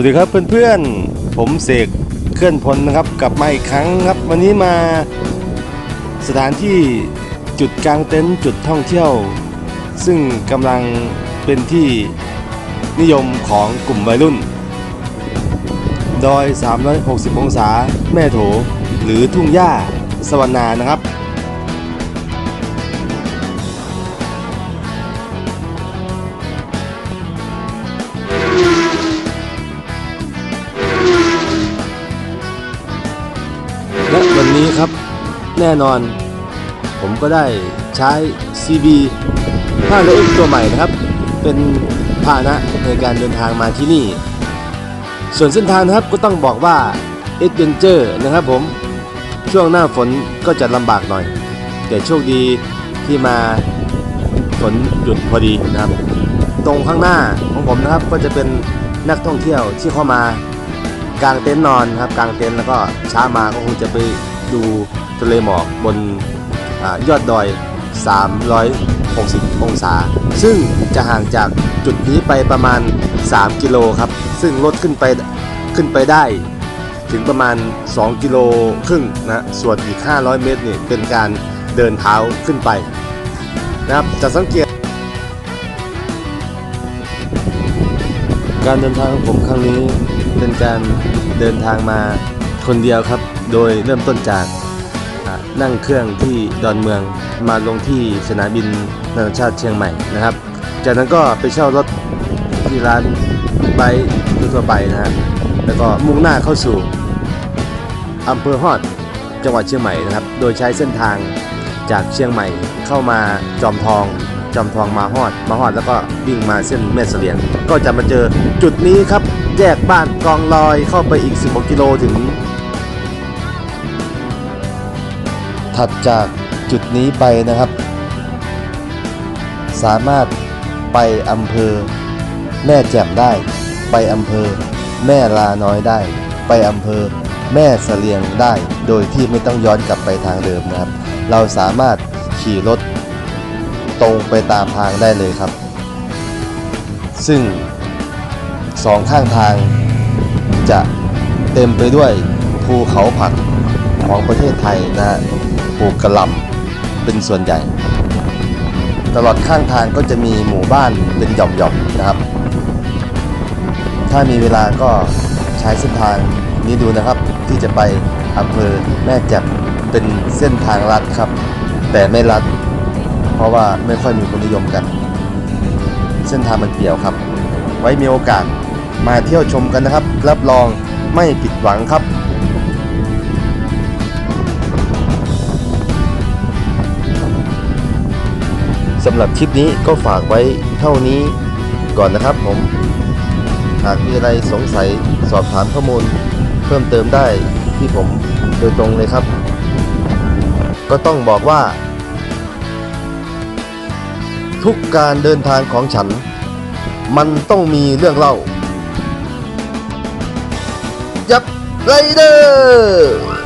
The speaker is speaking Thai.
วัสดีครับเพื่อนๆ ผมเสกเคลื่อนพลนะครับกลับมาอีกครั้งครับ วันนี้มาสถานที่จุดกลางเต็นท์จุดท่องเที่ยว ซึ่งกำลังเป็นที่นิยมของกลุ่มวัยรุ่น ดอย 360 องศา แม่โถ หรือทุ่งหญ้าสวรรณานะครับ และวันนี้ครับแน่นอน ผมก็ได้ใช้ CB 5 x ตัวใหม่นะครับ เป็นพาหนะในการเดินทางมาที่นี่ ส่วนเส้นทางนะครับก็ต้องบอกว่า a d v e n t u r e นะครับผมช่วงหน้าฝนก็จะลำบากหน่อย แต่โชคดีที่มาฝนหยุดพอดีนะครับ ตรงข้างหน้าของผมนะครับก็จะเป็นนักท่องเที่ยวที่เข้ามา กลางเต็นท์นอนครับกลางเต็นท์แล้วก็เช้ามาก็คงจะไปดูทะเลหมอกบนอยอดดอย 360 องศา ซึ่งจะห่างจากจุดนี้ไปประมาณ 3 กิโลครับ ซึ่งรถขึ้นไปขึ้นไปได้ ถึงประมาณ 2 กิโลครึ่งนะส่วนอีก 500 เมตรเนี่ยเป็นการเดินเท้าขึ้นไปนะครับจะสังเกต การเดินทางของผมครั้งนี้ เป็นการเดินทางมาคนเดียวครับ โดยเริ่มต้นจากนั่งเครื่องที่ดอนเมืองมาลงที่สนามบินนานาชาติเชียงใหม่นะครับ จากนั้นก็ไปเช่ารถที่ร้านไบทั่วไปนะฮะแล้วก็มุ่งหน้าเข้าสู่อำเภอฮอดจังหวัดเชียงใหม่นะครับ โดยใช้เส้นทางจากเชียงใหม่เข้ามาจอมทอง จอมทองมาฮอด มาฮอดแล้วก็วิ่งมาเส้นแม่เสลียง ก็จะมาเจอจุดนี้ครับ แยกบ้านกองลอยเข้าไปอีก 16 กิโลถึง ถัดจากจุดนี้ไปนะครับ สามารถไปอำเภอ แม่แจ่มได้ ไปอำเภอ แม่ลาน้อยได้ ไปอำเภอ แม่เสลียงได้ โดยที่ไม่ต้องย้อนกลับไปทางเดิมนะครับ เราสามารถขี่รถ ตรงไปตามทางได้เลยครับ ซึ่งสองข้างทางจะเต็มไปด้วยภูเขาผักของประเทศไทยนะปลูกกระหลำเป็นส่วนใหญ่ ตลอดข้างทางก็จะมีหมู่บ้านเป็นหย่อมๆนะครับ ถ้ามีเวลาก็ใช้เส้นทางนี้ดูนะครับที่จะไปอำเภอแม่แจ่มเป็นเส้นทางลัดครับ แต่ไม่ลัด เพราะว่าไม่ค่อยมีคนนิยมกัน เส้นทางมันเปี่ยวครับ ไว้มีโอกาสมาเที่ยวชมกันนะครับ รับรองไม่ผิดหวังครับสำหรับคลิปนี้ก็ฝากไว้เท่านี้ก่อนนะครับผม หากมีอะไรสงสัยสอบถามข้อมูล เพิ่มเติมได้ที่ผมโดยตรงเลยครับ ก็ต้องบอกว่า ทุกการเดินทางของฉัน มันต้องมีเรื่องเล่า ยับไรเดอร์